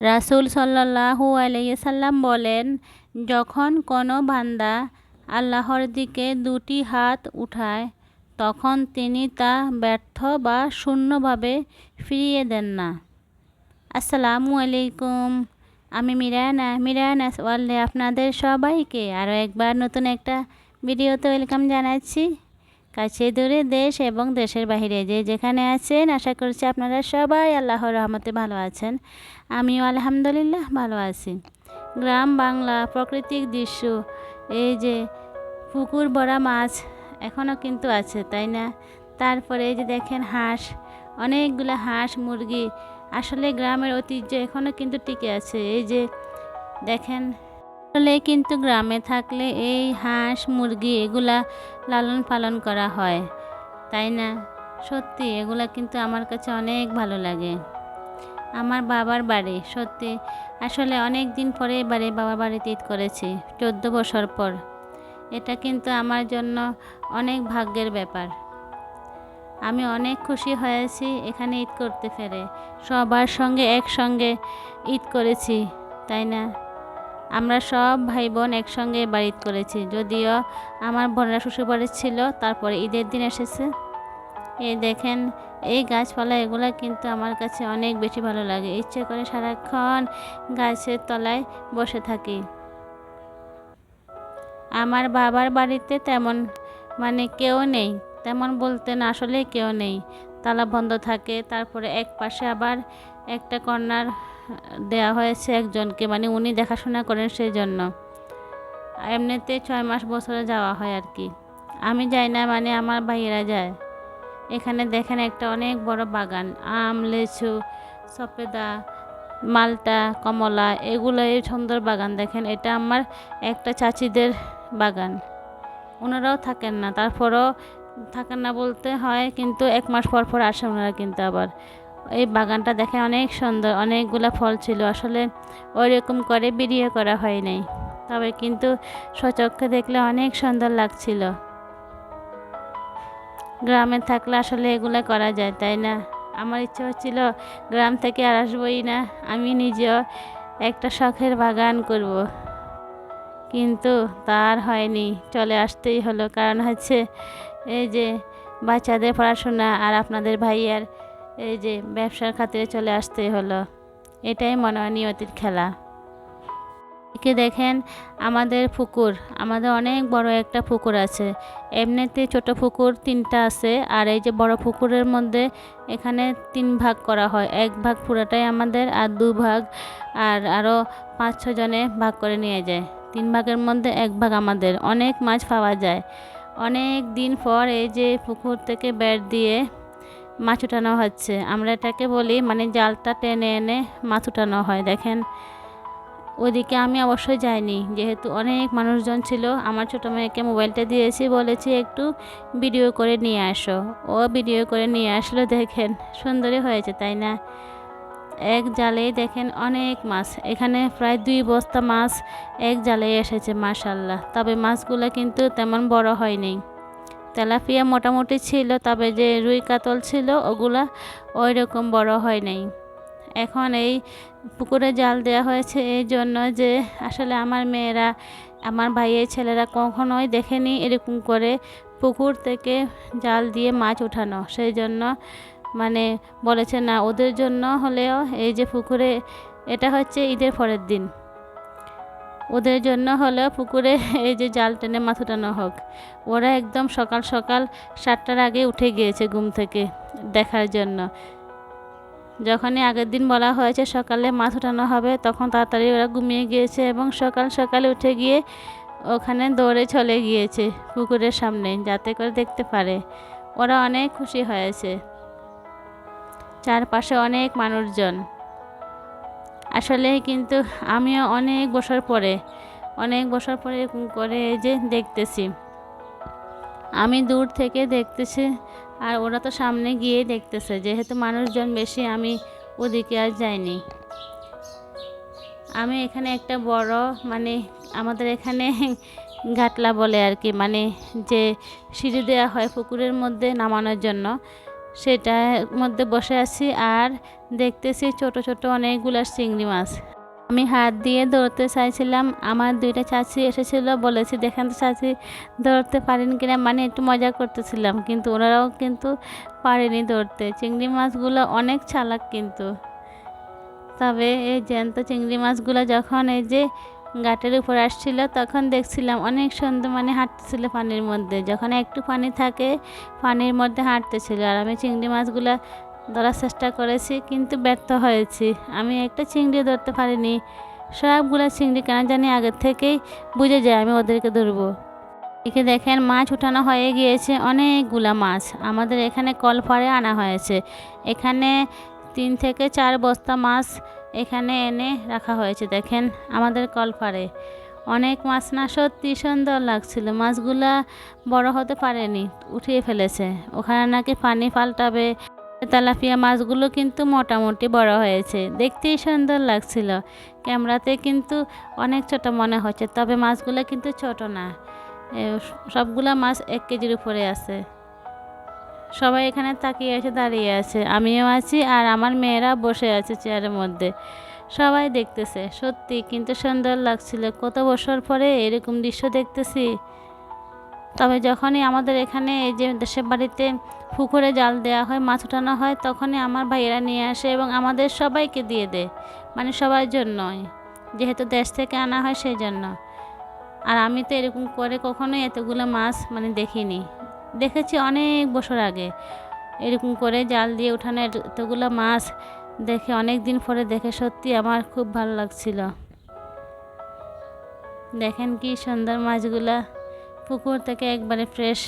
রাসূল সাল্লাল্লাহু আলাইহি সাল্লাম বলেন, যখন কোনো বান্দা আল্লাহর দিকে দুটি হাত উঠায়, তখন তিনি তা ব্যর্থ বা শূন্যভাবে ফিরিয়ে দেন না। আসসালামু আলাইকুম, আমি মিরানা। মিরানা ওয়ার্ল্ডে আপনাদের সবাইকে আরও একবার নতুন একটা ভিডিওতে ওয়েলকাম জানাচ্ছি। কাছে, দূরে দেশ এবং দেশের বাহিরে যে যেখানে আছেন, আশা করছি আপনারা সবাই আল্লাহর রহমতে ভালো আছেন। আমিও আলহামদুলিল্লাহ ভালো আছি। গ্রাম বাংলা, প্রাকৃতিক দৃশ্য, এই যে পুকুর ভরা মাছ এখনও কিন্তু আছে, তাই না? তারপরে এই যে দেখেন হাঁস, অনেকগুলো হাঁস, মুরগি, আসলে গ্রামের ঐতিহ্য এখনও কিন্তু টিকে আছে। এই যে দেখেন আসলে কিন্তু গ্রামে থাকলে এই হাঁস, মুরগি এগুলা লালন পালন করা হয়, তাই না? সত্যি, এগুলা কিন্তু আমার কাছে অনেক ভালো লাগে। আমার বাবার বাড়ি, সত্যি। আসলে অনেক দিন পরে এবারে বাবার বাড়িতে ঈদ করেছি, চোদ্দ বছর পর। এটা কিন্তু আমার জন্য অনেক ভাগ্যের ব্যাপার। আমি অনেক খুশি হয়েছি এখানে ঈদ করতে ফেরে সবার সঙ্গে একসঙ্গে ঈদ করেছি, তাই না? আমরা সব ভাই বোন একসঙ্গে ঈদ করেছি। যদিও আমার বোনরা শ্বশুরবাড়ি ছিল, তারপরে ঈদের দিন এসেছে। এই দেখেন, এই গাছপালা, এগুলো কিন্তু আমার কাছে অনেক বেশি ভালো লাগে। ইচ্ছে করে সারাক্ষণ গাছের তলায় বসে থাকি। আমার বাবার বাড়িতে তেমন মানে কেউ নেই। তেমন বলতে না, আসলে কেউ নেই। তালা বন্ধ থাকে, তারপরে এক পাশে আবার একটা কর্নার দেওয়া হয়েছে একজনকে মানে উনি দেখাশোনা করেন সেই জন্য এমনিতে ছয় মাস বছরে যাওয়া হয় আর কি। আমি যাই না মানে আমার ভাইয়েরা যায়। এখানে দেখেন একটা অনেক বড় বাগান, আম, লেচু, সপেদা, মালটা, কমলা, এগুলো এই সুন্দর বাগান দেখেন। এটা আমার একটা চাচিদের বাগান। ওনারাও থাকেন না, তারপরও থাকেন না বলতে হয়, কিন্তু এক মাস পর পর আসে ওনারা কিন্তু আবার। এই বাগানটা দেখে অনেক সুন্দর, অনেকগুলো ফল ছিল। আসলে ওই রকম করে ভিডিও করা হয় নাই। তবে কিন্তু সচক্ষে দেখলে অনেক সুন্দর লাগছিল। গ্রামে থাকলে আসলে এগুলো করা যায়, তাই না? আমার ইচ্ছে হচ্ছিল গ্রাম থেকে আর আসবোই না। আমি নিজেও একটা শখের বাগান করব। কিন্তু তার হয়নি। চলে আসতেই হলো। কারণ হচ্ছে এই যে বাচ্চাদের পড়াশোনা আর আপনাদের ভাইয়ার এই যে ব্যবসার খাতিরে চলে আসতেই হলো। এটাই মনে হয় নিয়তির খেলা। একে দেখেন আমাদের পুকুর, আমাদের অনেক বড় একটা পুকুর আছে। এমনিতে ছোট পুকুর তিনটা আছে, আর এই যে বড় পুকুরের মধ্যে এখানে তিন ভাগ করা হয়। এক ভাগ পুরাটাই আমাদের আর দু ভাগ আর আরও পাঁচ ছজনে ভাগ করে নিয়ে যায়। তিন ভাগের মধ্যে এক ভাগ আমাদের। অনেক মাছ পাওয়া যায়। অনেক দিন পর এই যে পুকুর থেকে ব্যাট দিয়ে মাছ উঠানো হচ্ছে। আমরা এটাকে বলি মানে জালটা টেনে এনে মাছ উঠানো হয়। দেখেন, ওদিকে আমি অবশ্যই যাইনি। যেহেতু অনেক মানুষজন ছিল, আমার ছোটো মেয়েকে মোবাইলটা দিয়েছি, বলেছি একটু ভিডিও করে নিয়ে আসো। ও ভিডিও করে নিয়ে আসলো, দেখেন, সুন্দরই হয়েছে, তাই না? এক জালেই দেখেন অনেক মাছ। এখানে প্রায় দুই বস্তা মাছ এক জালে এসেছে, মাশাল্লাহ। তবে মাছগুলো কিন্তু তেমন বড় হয়নি। তেলাপিয়া মোটামুটি ছিল, তবে যে রুই কাতল ছিল ওগুলা ওই রকম বড় হয় নাই। এখন এই পুকুরে জাল দেওয়া হয়েছে এই জন্য যে আসলে আমার মেয়েরা, আমার ভাইয়ের ছেলেরা কখনোই দেখেনি এরকম করে পুকুর থেকে জাল দিয়ে মাছ উঠানো সেই জন্য মানে বলেছে, না, ওদের জন্য হলেও এই যে পুকুরে, এটা হচ্ছে ঈদের পরের দিন। ওদের জন্য হলো পুকুরে এই যে জাল টেনে মাছ উঠানো হোক। ওরা একদম সকাল সকাল সাতটার আগে উঠে গিয়েছে ঘুম থেকে দেখার জন্য। যখনই আগের দিন বলা হয়েছে সকালে মাছ উঠানো হবে, তখন তাড়াতাড়ি ওরা ঘুমিয়ে গিয়েছে এবং সকাল সকালে উঠে গিয়ে ওখানে দৌড়ে চলে গিয়েছে পুকুরের সামনে যাতে করে দেখতে পারে। ওরা অনেক খুশি হয়েছে। চারপাশে অনেক মানুষজন। আসলে কিন্তু আমিও অনেক বছর পরে, অনেক বছর পরে করে এই যে দেখতেছি। আমি দূর থেকে দেখতেছি আর ওরা তো সামনে গিয়ে দেখতেছে, যেহেতু মানুষজন বেশি, আমি ওদিকে আর যাইনি। আমি এখানে একটা বড় মানে আমাদের এখানে ঘাটলা বলে আর কি মানে যে সিঁড়ি দেওয়া হয় পুকুরের মধ্যে নামানোর জন্য সেটার মধ্যে বসে আছি আর দেখতেছি ছোট ছোট অনেকগুলো চিংড়ি মাছ। আমি হাত দিয়ে ধরতে চাইছিলাম, আমার দুইটা চাচি এসেছিল, বলেছি, দেখেন তো চাচি, ধরতে পারেন কিনা? মানে একটু মজা করতেছিলাম, কিন্তু ওনারাও কিন্তু পারেনি ধরতে। চিংড়ি মাছগুলো অনেক চালাক কিন্তু। তবে এই জ্যান্ত চিংড়ি মাছগুলো যখন এই যে ঘাটের উপর আসছিল, তখন দেখছিলাম অনেক সুন্দর মানে হাঁটতেছিল পানির মধ্যে। যখন একটু পানি থাকে, পানির মধ্যে হাঁটতেছিল। আর আমি চিংড়ি মাছগুলো ধরার চেষ্টা করেছি, কিন্তু ব্যর্থ হয়েছি। আমি একটা চিংড়ি ধরতে পারিনি। সবগুলো চিংড়ি কেন জানি আগের থেকেই বুঝে যায় আমি ওদেরকে ধরবো। একে দেখেন মাছ উঠানো হয়ে গিয়েছে অনেকগুলা মাছ। আমাদের এখানে কলপাড়ে আনা হয়েছে। এখানে তিন থেকে চার বস্তা মাছ এখানে এনে রাখা হয়েছে, দেখেন আমাদের কলপাড়ে। অনেক মাছ না সত্যি সুন্দর লাগছিল, মাছগুলা বড় হতে পারেনি, উঠিয়ে ফেলেছে। ওখানে নাকি পানি পাল্টাবে, তেলাপিয়া মাছগুলো কিন্তু মোটামুটি বড় হয়েছে, দেখতেই সুন্দর লাগছিল। ক্যামেরাতে কিন্তু অনেক ছোট মনে হচ্ছে, তবে মাছগুলো কিন্তু ছোট না। সবগুলা মাছ এক কেজির উপরে আছে। সবাই এখানে তাকিয়ে আছে দাঁড়িয়ে আছে। আমিও আছি আর আমার মেয়েরা বসে আছে চেয়ারের মধ্যে। সবাই দেখতেছে, সত্যি কিন্তু সুন্দর লাগছিল। কত বছর পরে এরকম দৃশ্য দেখতেছি। তবে যখনই আমাদের এখানে এই যে দেশের বাড়িতে পুকুরে জাল দেওয়া হয়, মাছ উঠানো হয়, তখনই আমার ভাইয়েরা নিয়ে আসে এবং আমাদের সবাইকে দিয়ে দেয়। মানে সবার জন্যই। যেহেতু দেশ থেকে আনা হয় সেই জন্য আর আমি তো এরকম করে কখনোই এতগুলো মাছ মানে দেখিনি। দেখেছি অনেক বছর আগে। এরকম করে জাল দিয়ে উঠানো এতগুলো মাছ দেখে অনেক দিন পরে দেখে সত্যি আমার খুব ভালো লাগছিল। দেখেন কি সুন্দর মাছগুলা। পুকুর থেকে একবারে ফ্রেশ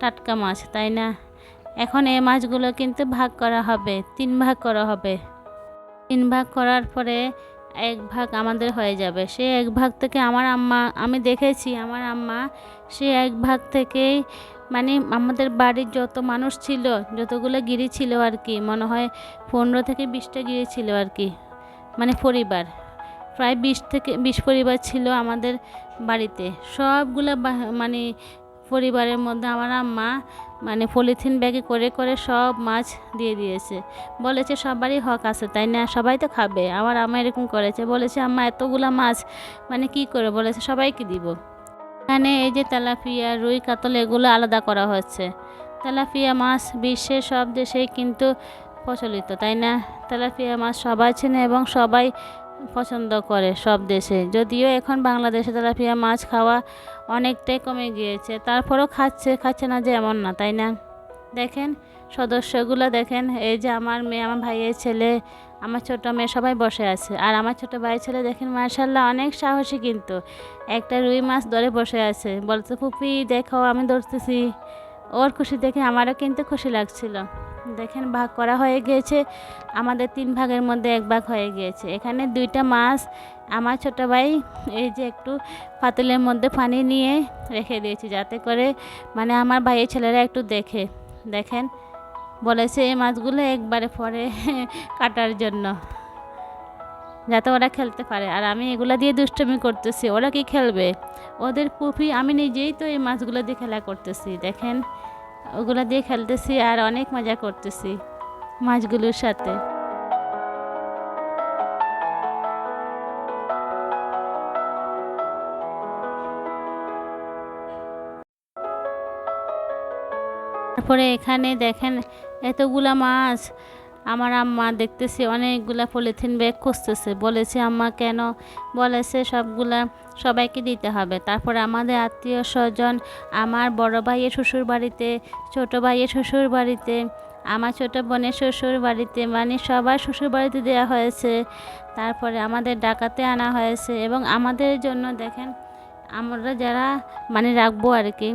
টাটকা মাছ, তাই না? এখন এই মাছগুলো কিন্তু ভাগ করা হবে, তিন ভাগ করা হবে। তিন ভাগ করার পরে এক ভাগ আমাদের হয়ে যাবে। সে এক ভাগ থেকে আমার আম্মা, আমি দেখেছি আমার আম্মা সে এক ভাগ থেকেই মানে আমাদের বাড়ির যত মানুষ ছিল, যতগুলো গিরি ছিল আর কি, মনে হয় পনেরো থেকে বিশটা গিরি ছিল আর কি মানে পরিবার। প্রায় বিশ থেকে, বিশ পরিবার ছিল আমাদের বাড়িতে। সবগুলো মানে পরিবারের মধ্যে আমার আম্মা মানে পলিথিন ব্যাগে করে করে সব মাছ দিয়ে দিয়েছে। বলেছে, সবারই হক আছে, তাই না? সবাই তো খাবে। আমার আম্মা এরকম করেছে। বলেছে, আম্মা, এতগুলো মাছ মানে কি করে? বলেছে, সবাইকে দিব। এখানে এই যে তেলাপিয়া, রুই কাতল, এগুলো আলাদা করা হচ্ছে তেলাপিয়া মাছ বিশ্বের সব দেশেই কিন্তু প্রচলিত, তাই না? তেলাপিয়া মাছ সবাই চেনে এবং সবাই পছন্দ করে সব দেশে। যদিও এখন বাংলাদেশে তেলাপিয়া মাছ খাওয়া অনেকটাই কমে গিয়েছে, তারপরও খাচ্ছে খাচ্ছে না যে এমন না, তাই না? দেখেন সদস্যগুলো দেখেন, এই যে আমার মেয়ে, আমার ভাইয়ের ছেলে, আমার ছোট মেয়ে সবাই বসে আছে। আর আমার ছোট ভাই ছেলে দেখেন মার্শাল্লাহ অনেক সাহসী কিন্তু। একটা রুই মাছ ধরে বসে আছে। বলতো ফুপি, দেখো, আমি ধরতেছি। ওর খুশি দেখে আমারও কিন্তু খুশি লাগছিল। দেখেন, ভাগ করা হয়ে গিয়েছে। আমাদের তিন ভাগের মধ্যে এক ভাগ হয়ে গিয়েছে। এখানে দুইটা মাছ আমার ছোট ভাই, এই যে একটু পাতিলের মধ্যে পানি নিয়ে রেখে দিয়েছি, যাতে করে মানে আমার ভাইয়ের ছেলেরা একটু দেখে। দেখেন বলেছে, এই মাছগুলো একবারে পরে কাটার জন্য, যাতে ওরা খেলতে পারে। আর আমি এগুলো দিয়ে দুষ্টমি করতেছি, ওরা কি খেলবে? ওদের পুফি আমি নিজেই তো এই মাছগুলো দিয়ে খেলা করতেছি, দেখেন? ওগুলো দিয়ে খেলতেছি আর অনেক মজা করতেছি মাছগুলোর সাথে। তারপরে এখানে দেখেন এতগুলা মাছ, আমার আম্মা দেখতেছি অনেকগুলা পলিথিন ব্যাগ খুঁজতেছে। বলেছে, আম্মা, কেন? বলেছে, সবগুলা সবাইকে দিতে হবে। তারপরে আমাদের আত্মীয় স্বজন, আমার বড় ভাইয়ের শ্বশুর বাড়িতে, ছোট ভাইয়ের শ্বশুর বাড়িতে, আমার ছোট বোনের শ্বশুর বাড়িতে মানে সবার শ্বশুর বাড়িতে দেওয়া হয়েছে। তারপরে আমাদের ডাকাতে আনা হয়েছে এবং আমাদের জন্য দেখেন, আমরা যারা মানে রাখব আর কি।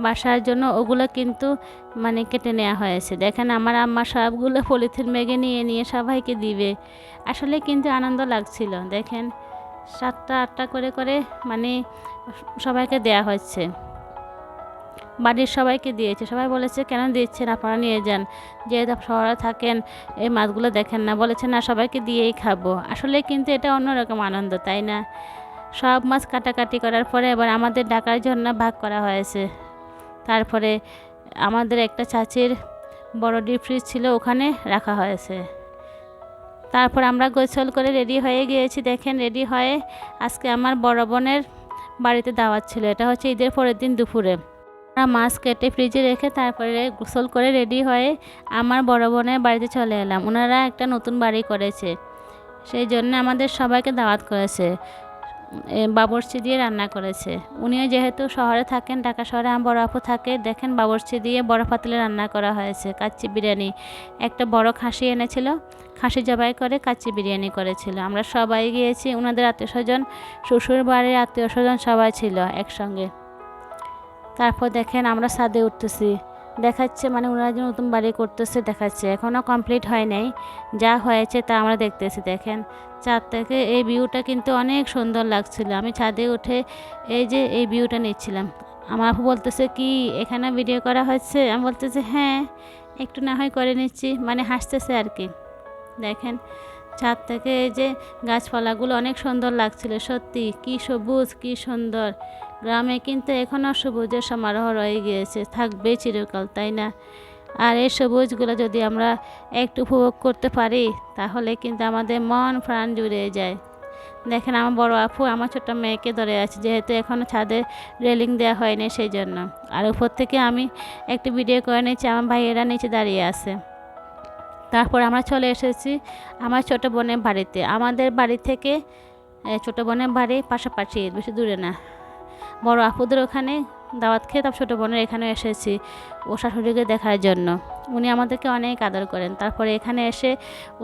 বাসার জন্য ওগুলো কিন্তু মানে কেটে নেওয়া হয়েছে। দেখেন আমার আম্মা সবগুলো পলিথিন ব্যাগে নিয়ে নিয়ে সবাইকে দিবে। আসলে কিন্তু আনন্দ লাগছিল। দেখেন সাতটা, আটটা করে করে মানে সবাইকে দেয়া হচ্ছে। বাড়ির সবাইকে দিয়েছে। সবাই বলেছে, কেন দিচ্ছেন? আপনারা নিয়ে যান। যেহেতু শহরে থাকেন, এই মাছগুলো দেখেন না। বলেছে, না, সবাইকে দিয়েই খাব। আসলে কিন্তু এটা অন্যরকম আনন্দ, তাই না? সব মাছ কাটাকাটি করার পরে এবার আমাদের ডাকার জন্য ভাগ করা হয়েছে। তারপরে আমাদের একটা চাচির বড় ডিপ ফ্রিজ ছিল, ওখানে রাখা হয়েছে। তারপর আমরা গোসল করে রেডি হয়ে গিয়েছি। দেখেন রেডি হয়ে আজকে আমার বড় বোনের বাড়িতে দাওয়াত ছিল। এটা হচ্ছে ঈদের পরের দিন দুপুরে। আমরা মাছ কেটে ফ্রিজে রেখে তারপরে গোসল করে রেডি হয়ে আমার বড় বোনের বাড়িতে চলে এলাম। ওনারা একটা নতুন বাড়ি করেছে, সেই জন্য আমাদের সবাইকে দাওয়াত করেছে। বাবরচি দিয়ে রান্না করেছে। উনিও যেহেতু শহরে থাকেন, ঢাকা শহরে আমার বড় আপু থাকে, দেখেন বাবরচি দিয়ে বড় পাতিলে রান্না করা হয়েছে, কাচ্চি বিরিয়ানি। একটা বড় খাসি এনেছিল, খাসি জবাই করে কাচ্চি বিরিয়ানি করেছিল। আমরা সবাই গিয়েছি ওনাদের আত্মীয় স্বজন শ্বশুর বাড়ির আত্মীয় স্বজন সবাই ছিল একসঙ্গে। তারপর দেখেন আমরা ছাদে উঠতেছি। দেখাচ্ছে মানে ওনারা যে নতুন বাড়ি করতেছে দেখাচ্ছে। এখনও কমপ্লিট হয় নাই। যা হয়েছে তা আমরা দেখতেছি, দেখেন। চাঁদ থেকে এই ভিউটা কিন্তু অনেক সুন্দর লাগছিল। আমি ছাদে উঠে এই যে এই ভিউটা নিচ্ছিলাম। আমার আপু বলতেছে, কি, এখানে ভিডিও করা হচ্ছে? আমি বলতেছি হ্যাঁ একটু না হয় করে নিচ্ছি। মানে হাসতেছে আর কি। দেখেন ছাদ থেকে এই যে গাছপালাগুলো অনেক সুন্দর লাগছিল, সত্যি। কি সবুজ, কি সুন্দর। গ্রামে কিন্তু এখনও সবুজের সমারোহ রয়ে গিয়েছে থাকবে চিরকাল, তাই না? আর এই সবুজগুলো যদি আমরা একটু উপভোগ করতে পারি, তাহলে কিন্তু আমাদের মন প্রাণ জুড়ে যায়। দেখেন আমার বড় আপু, আমার ছোট্ট মেয়েকে ধরে আছে, যেহেতু এখনও ছাদে রেলিং দেওয়া হয়নি, সেই জন্য। আর উপর থেকে আমি একটু ভিডিও করে নিচ্ছি, আমার ভাইয়েরা নিচে দাঁড়িয়ে আছে। তারপর আমরা চলে এসেছি আমার ছোট বোনের বাড়িতে। আমাদের বাড়ি থেকে ছোট বোনের বাড়ি পাশাপাশি, বেশি দূরে না। বড় আপুদের ওখানে দাওয়াত খেয়ে তারপর ছোটো বোনের এখানে এসেছি ও শাশুড়িকে দেখার জন্য। উনি আমাদেরকে অনেক আদর করেন। তারপরে এখানে এসে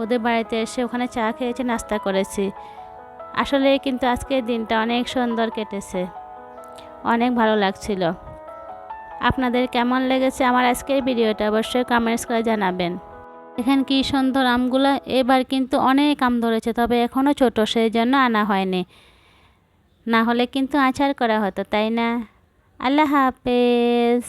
ওদের বাড়িতে এসে ওখানে চা খেয়েছি, নাস্তা করেছি। আসলে কিন্তু আজকের দিনটা অনেক সুন্দর কেটেছে। অনেক ভালো লাগছিল। আপনাদের কেমন লেগেছে আমার আজকের ভিডিওটা অবশ্যই কমেন্টস করে জানাবেন। এখানে কি সুন্দর আমগুলো। এবার কিন্তু অনেক আম ধরেছে, তবে এখনও ছোটো সেই জন্য আনা হয়নি। না হলে কিন্তু আচার করা হতো, তাই না? আল্লাহ হাফেজ।